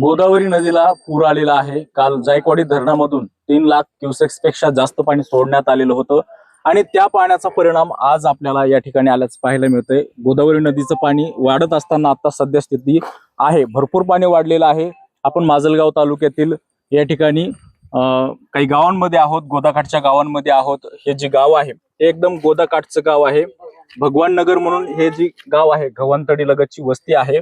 गोदावरी नदीला पूर आलेला आहे. काल जायकवाडी धरणामधून तीन लाख क्युसेक्सपेक्षा जास्त पाणी सोडण्यात आलेलं होतं. आणि त्या पाण्याचा परिणाम आज आपल्याला या ठिकाणी आल्याचं पाहायला मिळतंय. गोदावरी नदीचं पाणी वाढत असताना आता सध्या स्थिती आहे. भरपूर पाणी वाढलेलं आहे. आपण माजलगाव तालुक्यातील या ठिकाणी काही गावांमध्ये आहोत गोदाकाठच्या गावांमध्ये आहोत. हे जे गाव आहे हे एकदम गोदाकाठचं गाव आहे. भगवान नगर म्हणून हे जे गाव आहे गव्हाणतडी लगतची वस्ती आहे.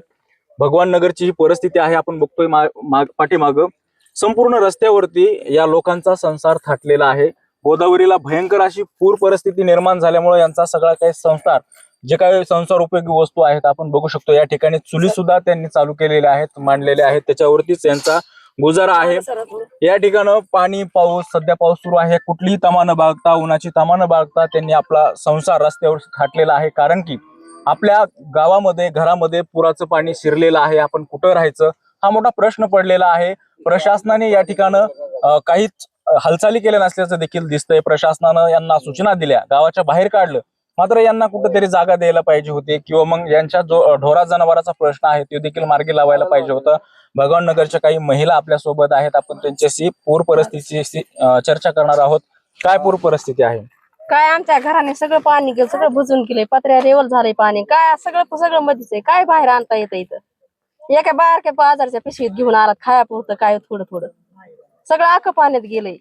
भगवान नगरची ही परिस्थिती आहे आपण बघतोय माग पाठीमाग. संपूर्ण रस्त्यावरती या लोकांचा संसार थाटलेला आहे. गोदावरीला भयंकर अशी पूर परिस्थिती निर्माण झाल्यामुळे यांचा सगळा काही संसार जे काही संसार उपयोगी वस्तू आहेत आपण बघू शकतो. या ठिकाणी चुली सुद्धा त्यांनी चालू केलेल्या आहेत मांडलेल्या आहेत. त्याच्यावरतीच यांचा गुजारा आहे. या ठिकाणं पाणी पाऊस सध्या पाऊस सुरू आहे. कुठलीही तमा न बाळगता उन्हाची तमा न बाळगता त्यांनी आपला संसार रस्त्यावर थाटलेला आहे. कारण की आपल्या गावामध्ये घरामध्ये पुराचं पाणी शिरलेलं आहे आपण कुठं राहायचं हा मोठा प्रश्न पडलेला आहे. प्रशासनाने या ठिकाणं काहीच हालचाली केल्या नसल्याचं देखील दिसतंय. प्रशासनानं यांना सूचना दिल्या गावाच्या बाहेर काढलं. मात्र यांना कुठेतरी जागा द्यायला पाहिजे होती किंवा मग यांच्या जो ढोरा जनावराचा प्रश्न आहे तो देखील मार्गी लावायला पाहिजे होता. भगवान नगरच्या काही महिला आपल्यासोबत आहेत. आपण त्यांच्याशी पूर परिस्थितीची चर्चा करणार आहोत. काय पूर परिस्थिती आहे? काय आमच्या घराने सगळं पाणी गेलं सगळं बुजून गेलंय पत्र्या रेवल झालंय पाणी काय सगळं सगळं मध्येच आहे. काय बाहेर आणता येतं इथं? एका बारक्या बाजारच्या पिशवीत घेऊन आला खाया पुरतं काय थोडं थोडं. सगळं अख्खं पाण्यात गेलंय.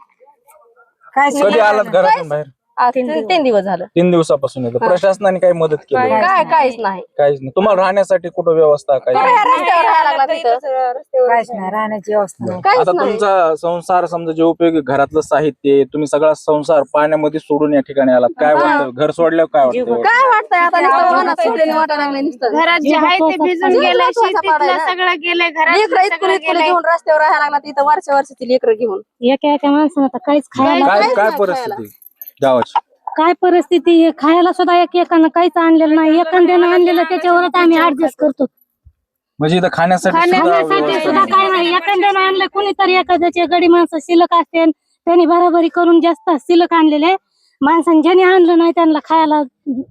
काय कधी आलात घरातून बाहेर? आज तीन दिवस. झालं. तीन दिवसापासून येतो. प्रशासनाने काही मदत केली काय काहीच नाही. काहीच नाही. तुम्हाला राहण्यासाठी कुठं व्यवस्था काही काय रस्त्यावर राहायला लागला तिथं. काहीच नाही राहण्याची व्यवस्था नाही. काहीच आता नाही. तुमचा संसार समजा जे उपयोगी घरातलं साहित्य आहे, तुम्ही सगळा संसार पाण्यामध्ये सोडून या ठिकाणी आलात. काय वाटतं? घर सोडल्यावर काय वाटतं? काय वाटतंय? आता नुसतं मनात सोडलेलं वाटायला लागलंय नुसतं. घरात जे आहे ते भिजून जीव गेलंय महत्त्वाचा शेतीतलं पडायला. सगळं गेलंय लेकरं घरात इतकुल इतकुल घेऊन रस्त्यावर राहायला लागला तिथं वर्षा वर्षाची लेकरं घेऊन. एका एका माणसानं काहीच खायला काय परिस्थिती? गावाची काय परिस्थिती आहे खायला सुद्धा एक एकानं काहीच आणलेलं नाही एखाद्यानं आणलेलं त्याच्यावरच आम्ही ऍडजस्ट करतो म्हणजे इथं खाण्यासाठी सुद्धा खाण्यासाठी. काय नाही एखाद्यानं आणलं कोणीतरी एखाद्याचे गडी माणसं शिल्लक असते त्यांनी बराबरी करून जास्त शिल्लक आणलेले माणसाने ज्याने आणलं नाही त्यांना खायला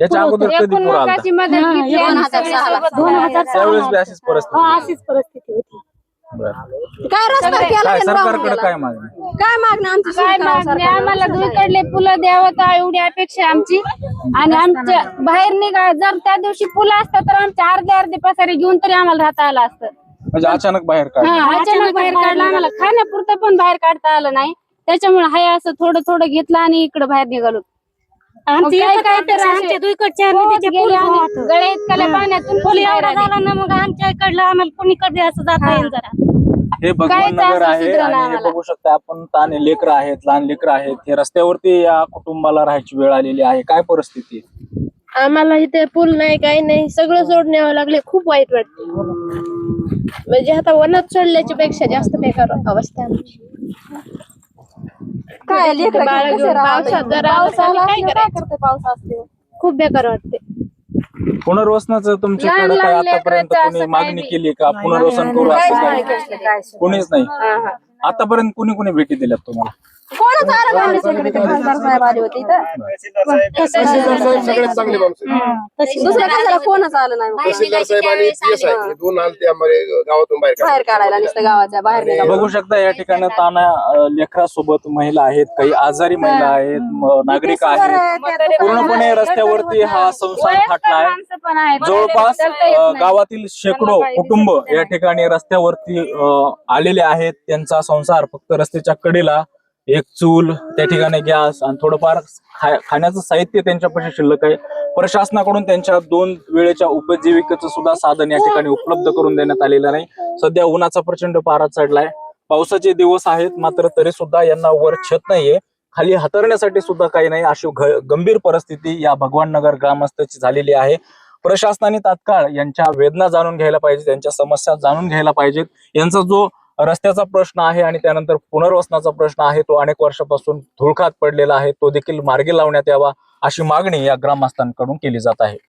याच्या अगोदर कधी पूर हा, दोन हजार सगळे सहाला. सोबत दोन राहिले. हजार त्यावेळेस बी सहाला. अशीच परिस्थिती हो होती. अशीच परिस्थिती होती बरं. काय रस्ता केला काय सरकारकडे. काय मागणी काय मागणं आमची काय मागणी? आम्हाला दुईकडले पुलं द्यावं तर एवढी अपेक्षा आमची. आणि आमच्या बाहेर निघा. जर त्या दिवशी पुलं असतं तर आमच्या अर्धे अर्धे पसारे घेऊन तरी आम्हाला राहता आलं असतं. म्हणजे अचानक बाहेर काढ हा, अचानक बाहेर काढलं आम्हाला खाण्यापुरतं पण बाहेर काढता आलं नाही. त्याच्यामुळे हाय असं थोडं थोडं घेतलं आणि इकडे बाहेर निघालो. आमची काय- एकच काय तर अपेक्षा, असे- आमच्या दुईकडच्या हो. गळे पाण्यातून एवढा. झाला ना मग आमच्या इकडलं आम्हाला कोणीकडे असं जाता येईल जरा हे भगवान नगर आहे आणि हे. बघू शकता आपण ताने लेकरं आहेत लहान लेकरं आहेत हे रस्त्यावरती या कुटुंबाला राहायची वेळ आलेली आहे काय परिस्थिती आहे? आम्हाला इथे पूल नाही काही नाही सगळं सोडण्यावं लागले खूप वाईट वाटते म्हणजे आता वनात सोडल्याच्या पेक्षा जास्त बेकार अवस्था आहे आमची. काय लेकरं बाळं घेऊन घेऊन कसे राहतात? पावसात जर आलं पाऊस तर आला काय असल्यावर काय करायचं? करते पाऊस असते? खूप बेकार वाटते. पुनर्वसनाचं तुमच्याकडे काय लहान आतापर्यंत लेकराचं कोणी असं मागणी केली का? पुनर्वसन करू असं. कोणीच नाही. आतापर्यंत कोणी कोणी भेटी दिल्यात तुम्हाला? कोणच आलं नाही आमच्याकडे ते खासदार साहेब आले होते इथं. सगळ्यात चांगले माणूस आहेत. दुसऱ्या कशाला कोणच आलं नाही? तहसीलदार साहेब आणि पीएस आहे हे दोन आलते आम्हाला गावातून बाहेर बाहेर काढायला. नुसतं गावाच्या बाहेर निघालं बघू शकता या ठिकाणी ताना लेकरासोबत महिला आहेत काही आजारी महिला आहेत म- नागरिक आहेत. पूर्णपणे रस्त्यावरती हा संसार थाटला आहे. पण जवळपास अ. गावातील शेकडो कुटुंब या ठिकाणी रस्त्यावरती अ, आलेले आहेत. त्यांचा संसार फक्त रस्त्याच्या कडेला एक चूल त्या ठिकाणी गॅस आणि थोडंफार खा- खाण्याचं साहित्य त्यांच्यापाशी शिल्लक आहे. प्रशासनाकडून त्यांच्या दोन वेळेच्या उपजीविकेचं सुद्धा साधन या ठिकाणी उपलब्ध करून देण्यात आलेलं नाही. सध्या उन्हाचा प्रचंड पारा चढलाय. पावसाचे दिवस आहेत मात्र तरी सुद्धा यांना वर छत नाहीये. खाली हातरण्यासाठी सुद्धा काही नाही. अशी गंभीर परिस्थिती या भगवान नगर ग्रामस्थाची झालेली आहे. प्रशासनाने तात्काळ यांच्या वेदना जाणून घ्यायला पाहिजे त्यांच्या समस्या जाणून घ्यायला पाहिजेत. यांचा जो रस्त्याचा प्रश्न आहे आणि त्यानंतर पुनर्वसनाचा प्रश्न आहे तो अनेक वर्षापासून धुळखात पडलेला आहे तो देखील मार्गी लावण्यात यावा अशी मागणी या ग्रामस्थांकडून केली जात आहे.